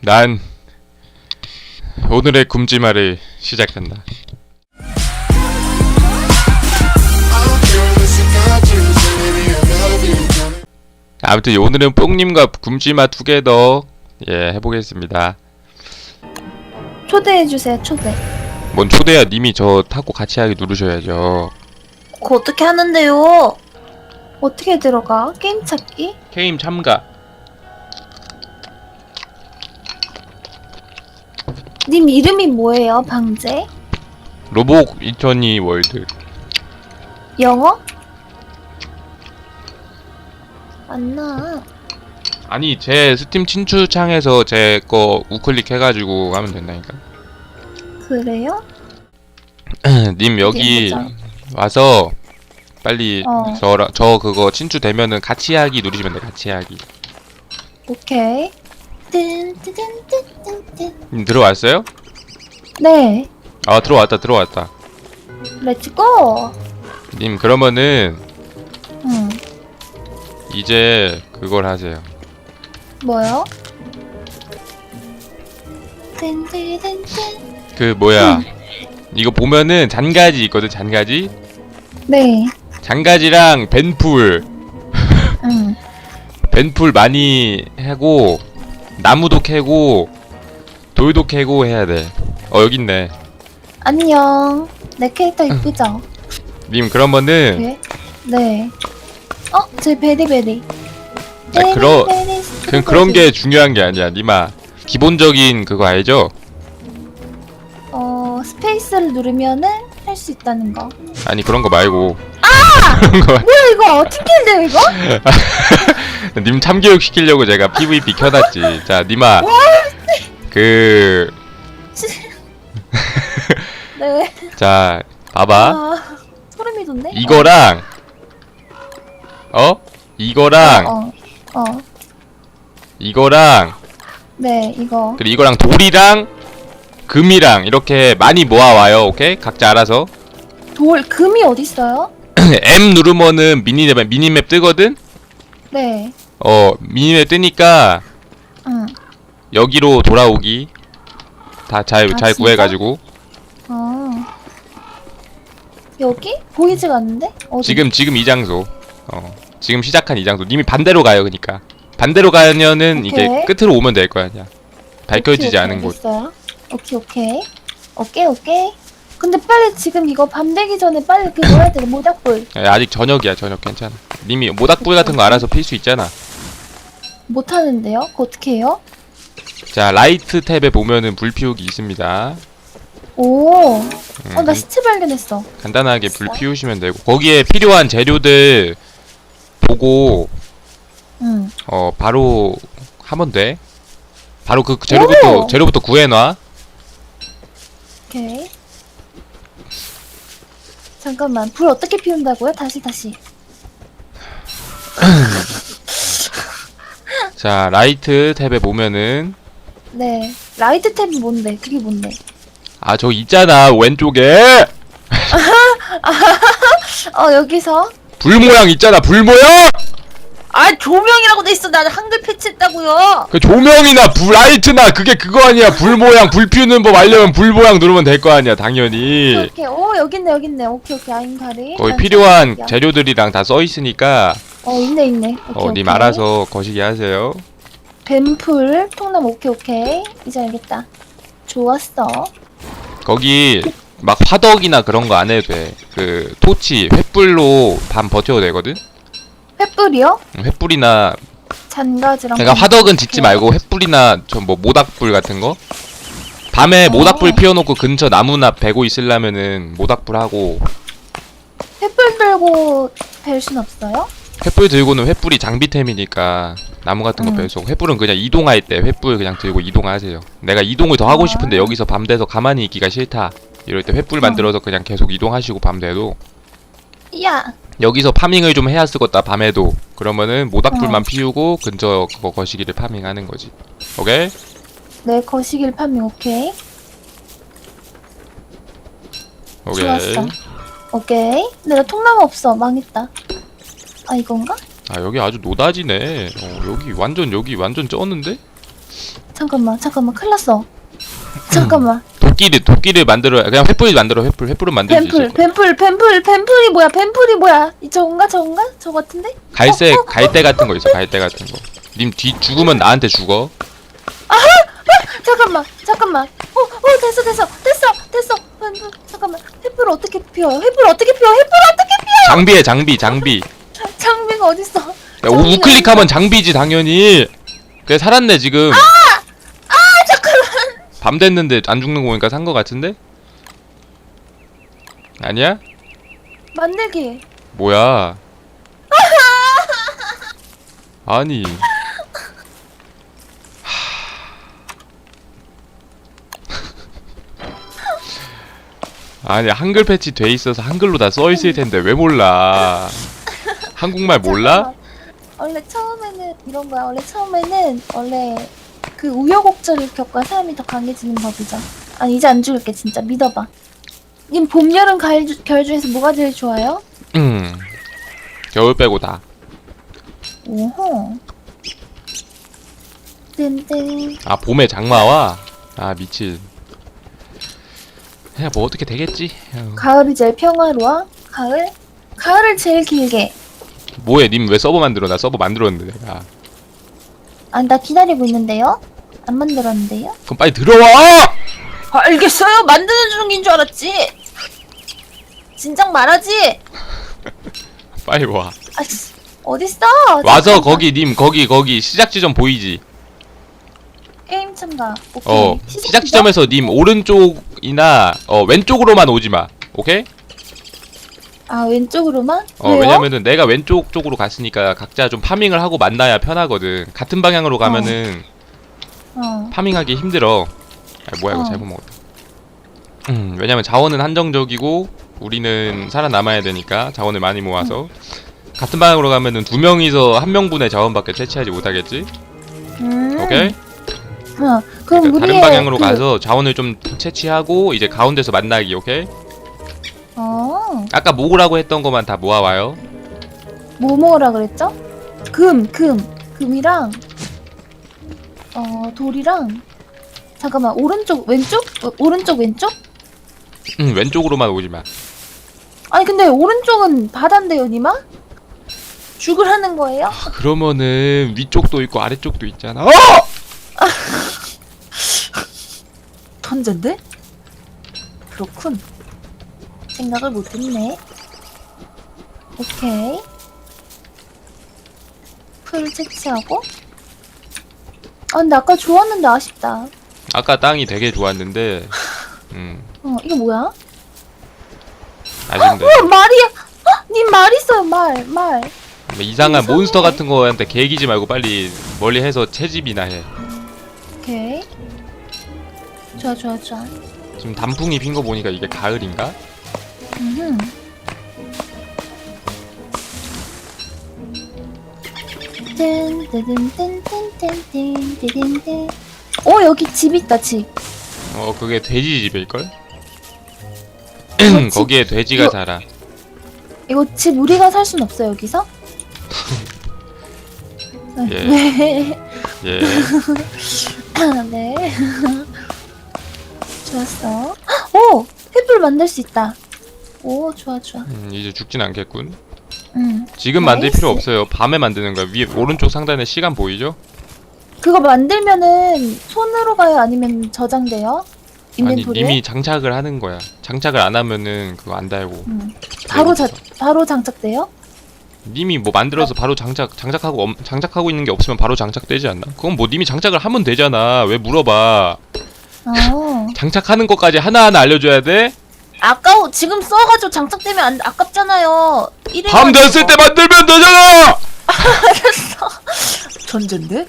난 오늘의 굶지마를 시작한다. 아무튼 오늘은 뽕님과 굶지마 두개더예 해보겠습니다. 초대해주세요, 초대. 뭔 초대야 님이 저 타고 같이 하기 누르셔야죠. 그거 어떻게 하는데요? 어떻게 들어가? 게임 찾기? 게임 참가. 님 이름이 뭐예요, 방제? 로봇 2002 월드. 영어? 안 나. 아니 제 스팀 친추창에서 제 거 우클릭 해가지고 하면 된다니까. 그래요? 님 여기 보자. 와서 빨리 어. 저랑 저 그거 친추 되면은 같이 하기 누르시면 돼 같이 하기. 오케이. 님 들어왔어요? 네. 아 들어왔다 들어왔다. 렛츠고! 님 그러면은 응. 이제 그걸 하세요. 뭐요? 그 뭐야 이거 보면은 잔가지 있거든 잔가지. 네. 잔가지랑 벤풀 응. 벤풀 많이 하고 나무도 캐고 돌도 캐고 해야 돼. 어 여기 있네. 안녕. 내 캐릭터 이쁘죠? 님 그러면은 네. 네. 어, 제 베리베리. 아, 그러- 베리베리 그 그런 게 중요한 게 아니야 니마. 기본적인 그거 알죠? 어, 스페이스를 누르면은 할 수 있다는 거. 아니 그런 거 말고 뭐야 이거 어떻게 해야 돼 이거? 님 참교육 시키려고 제가 PVP 켜놨지. 자 니마 그 네. 자 봐봐 아, 소름이 돋네. 이거랑 어 이거랑 어, 어, 어. 이거랑 네, 이거. 그리고 이거랑 돌이랑 금이랑 이렇게 많이 모아와요 오케이 각자 알아서 돌 금이 어디 있어요? M 누르면은 미니맵 미니맵 뜨거든 네. 어 미니맵 뜨니까 응. 여기로 돌아오기 다잘잘 아, 진짜? 구해가지고 어. 여기 보이지가 않는데? 어디? 지금 지금 이 장소 어 지금 시작한 이 장소 님이 반대로 가요 그니까 반대로 가면은 이게 오케이. 끝으로 오면 될거 아니야 밝혀지지 오케이, 않은 곳 알겠어요. 오케이, 오케이. 오케이, 오케이. 근데 빨리 지금 이거 밤 되기 전에 빨리 그거 해야 돼. 모닥불. 야, 아직 저녁이야 저녁 괜찮아 님이 모닥불 같은 거 알아서 필 수 있잖아 못 하는데요? 그거 어떻게 해요? 자 라이트 탭에 보면은 불 피우기 있습니다 오. 음, 어, 나 시체 발견했어. 간단하게 불 피우시면 되고 거기에 필요한 재료들 보고 응. 어 바로 하면 돼 바로 그 재료부터 오! 재료부터 구해놔 오케이. 잠깐만, 불 어떻게 피운다고요? 다시, 다시. 자 라이트 탭에 보면은 네. 라이트 탭이 뭔데? 그게 뭔데? 아 저 있잖아 왼쪽에 어, 여기서? 불 모양 있잖아 불 모양 아, 조명이라고 돼 있어. 나는 한글 패치했다고요. 그 조명이나 불 라이트나 그게 그거 아니야 불 모양 불 피우는 법 알려면 불 모양 누르면 될 거 아니야 당연히 오케이. 오, 여기 있네, 여기 있네. 오케이, 오케이. 아인가리. 거기. 필요한 재료들이랑 다 써 있으니까 어, 있네, 있네. 오케이, 어 님 오케이. 알아서 거시기 하세요 뱀풀, 통나무, 오케이, 오케이. 이제 알겠다. 좋았어. 거기 막 화덕이나 그런 거 안 해도 돼 그 토치 횃불로 밤 버텨도 되거든 횃불이요? 음, 횃불이나 잔가지랑. 그러니까 화덕은 짓지. 말고 횃불이나 저 뭐 모닥불 같은 거 밤에 어. 모닥불 피워놓고 근처 나무나 베고 있으려면은 모닥불 하고 횃불 들고 뵐 순 없어요? 횃불 들고는 횃불이 장비템이니까 나무 같은 거 음. 빼서 횃불은 그냥 이동할 때 횃불 그냥 들고 이동하세요 내가 이동을 더 하고 아. 싶은데 여기서 밤 돼서 가만히 있기가 싫다 이럴 때 횃불 어. 만들어서 그냥 계속 이동하시고 밤 돼도 야, 여기서 파밍을 좀 해야 쓰겠다 밤에도 그러면은 모닥불만 어. 피우고 근처 그거 거시기를 파밍하는 거지 오케이? 내 거시길 파밍 오케이. 오케이 좋았어. 오케이. 근데 나 통나무 없어. 망했다. 아 이건가? 아 여기 아주 노다지네 어, 여기 완전 여기 완전 쩌는데? 잠깐만 잠깐만 큰일 났어 잠깐만 도끼를 도끼를 만들어 그냥 횃불 만들어 횃불 횃불은 만들 수 있을 뱀풀 거야 뱀풀 뱀풀 뱀풀이 뭐야 뱀풀이 뭐야? 이 저건가 저건가? 저 같은데? 갈색 어, 어, 갈대 같은 거 있어 갈대 같은 거 님 뒤 죽으면 나한테 죽어. 잠깐만 잠깐만. 어 어 됐어 됐어 됐어 됐어. 뱀풀 잠깐만. 횃불 어떻게 피워요 횃불 어떻게 피워? 횃불 어떻게 장비에 장비 장비. 피워 장비가 어딨어? 야, 우- 우클릭하면 장비지 당연히. 그래 살았네 지금. 아 밤 됐는데 안 죽는 거 보니까 산 거 같은데? 아니야? 만들기. 뭐야? 아니. 아니 한글 패치 돼 있어서 한글로 다 써 있을 텐데 왜 몰라? 한국말 몰라? 원래 처음에는 이런 거야. 원래 처음에는 원래 그 우여곡절을 겪어 사람이 더 강해지는 법이죠. 아니 이제 안 죽을게 진짜. 믿어봐. 님 봄, 여름, 가을, 주- 겨울 중에서 뭐가 제일 좋아요? 음. 겨울 빼고 다. 오호. 아 봄에 장마와? 아 미친 그냥 뭐 어떻게 되겠지? 어. 가을이 제일 평화로워? 가을? 가을을 제일 길게. 뭐해? 님 왜 서버 만들어? 나 서버 만들었는데 내가. 아 나 기다리고 있는데요? 안 만들었는데요? 그럼 빨리 들어와! 알겠어요. 만드는 중인 줄 알았지? 진작 말하지? 빨리 와. 아씨 어딨어? 와서 잠깐만. 거기 님 거기 거기 시작 지점 보이지? 게임 참가. 오케이. 어 시작 지점에서 님 오른쪽이나 어 왼쪽으로만 오지 마. 오케이? 아 왼쪽으로만? 어 왜요? 왜냐면은 내가 왼쪽 쪽으로 갔으니까 각자 좀 파밍을 하고 만나야 편하거든. 같은 방향으로 가면은 어. 파밍하기 힘들어 아 뭐야 이거 어. 잘못 먹었다 음 왜냐면 자원은 한정적이고 우리는 살아남아야 되니까 자원을 많이 모아서 같은 방향으로 가면은 두 명이서 한 명분의 자원밖에 채취하지 못하겠지 음. 오케이 어, 그럼 그러니까 우리의 다른 방향으로 그, 가서 자원을 좀 채취하고 이제 가운데서 만나기 오케이 어. 아까 모으라고 했던 것만 다 모아와요 뭐 먹으라 그랬죠? 금, 금, 금이랑 어 돌이랑 잠깐만 오른쪽 왼쪽 어, 오른쪽 왼쪽? 음, 왼쪽으로만 오지 마 아니 근데 오른쪽은 바다인데요, 니마? 죽을 하는 거예요? 그러면은 위쪽도 있고 아래쪽도 있잖아 어! 던전데? 그렇군. 생각을 못했네. 오케이. 풀 채취하고. 아 근데 아까 좋았는데 아쉽다. 아까 땅이 되게 좋았는데 음 어 이게 뭐야? 아쉽네 어 말이야. 어, 님말 있어요 말 말. 뭐 이상한 이상해. 몬스터 같은 거한테 개기지 말고 빨리 멀리 해서 채집이나 해 오케이. 좋아 좋아 좋아. 지금 단풍이 핀 거 보니까 이게 가을인가? 음. 오 여기 집 있다 집. 어 그게 돼지 집일걸? 집- 거기에 돼지가 이거- 살아 이거 집 우리가 살 순 없어 여기서? 예. 네. 예 네. 좋았어. 오 횃불 만들 수 있다. 오 좋아 좋아. 음, 이제 죽진 않겠군 음. 지금 만들 필요 나이스. 없어요 밤에 만드는 거야 위에 오른쪽 상단에 시간 보이죠? 그거 만들면은 손으로 가요 아니면 저장돼요? 아니 인벤토리에? 님이 장착을 하는 거야 장착을 안 하면은 그거 안 달고 음. 바로 자, 그래서. 바로 장착돼요? 님이 뭐 만들어서 바로 장착 장착하고 엄- 장착하고 있는 게 없으면 바로 장착되지 않나? 그건 뭐 님이 장착을 하면 되잖아 왜 물어봐 어. 장착하는 것까지 하나하나 알려줘야 돼? 아까워 지금 써가지고 장착되면 안 아깝잖아요. 밤 됐을 때 만들면 되잖아! 전젠데?